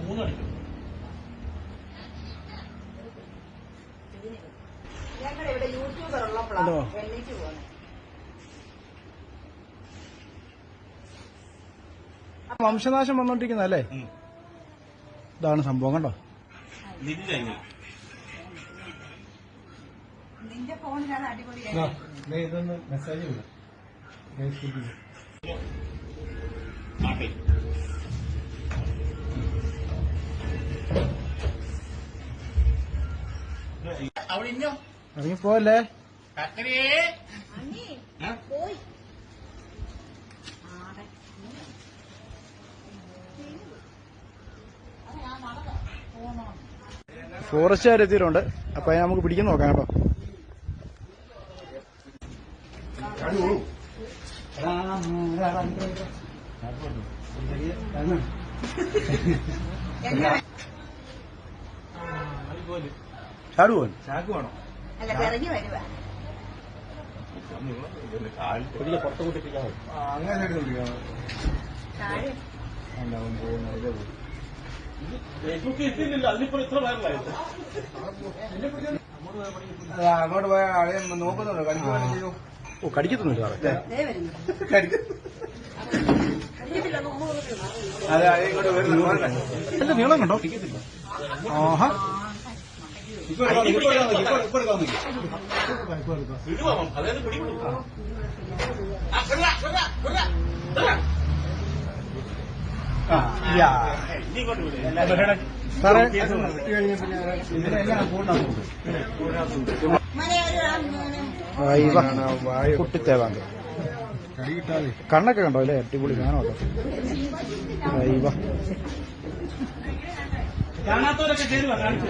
മൂന്നടിക്കും YouTuber ഉള്ളപ്പോഴാണ് പോകുന്നത് വംശനാശം വന്നോണ്ടിരിക്കുന്നല്ലേ. ഇതാണ് സംഭവം കണ്ടോ? നിന്റെ ഫോണിലാണ് അടിപൊളിയായി. ഇതൊന്ന് മെസ്സേജ് അവിടെ ഇഞ്ഞോ? പോയി. ഫോറസ്റ്റുകാർ എത്തിയിട്ടുണ്ട്. അപ്പൊ അതിനെ നമുക്ക് പിടിക്കാൻ നോക്കാം കേട്ടോ. ചാക്ക് വേണോ? പുറത്ത് അങ്ങനെ അങ്ങോട്ട് പോയ ആളെ നോക്കുന്നുണ്ടോ. കണ്ടു ചെയ്തു ഓ കടിക്കത്തൊന്നുമില്ല സാറേ ദേ വരുന്നു അതെ അതെ ഇങ്ങോട്ട് വരുന്നു അല്ല നീളം കണ്ടോ ആഹാ വിടുവാ അതായത് പിടിവിടും ആ, വിടടാ, വിടടാ, വിടടാ, വിടടാ. ആ, യാ. ഇനി ഇങ്ങോട്ട് വിട്. സാറേ ഇതിനെല്ലാം ആ- കുട്ടിത്തേവാങ്ക കണ്ണൊക്കെ കണ്ടോ? അല്ലേ? അടിപൊളി കാണോ കാണാത്തവരൊക്കെ കാണാത്ത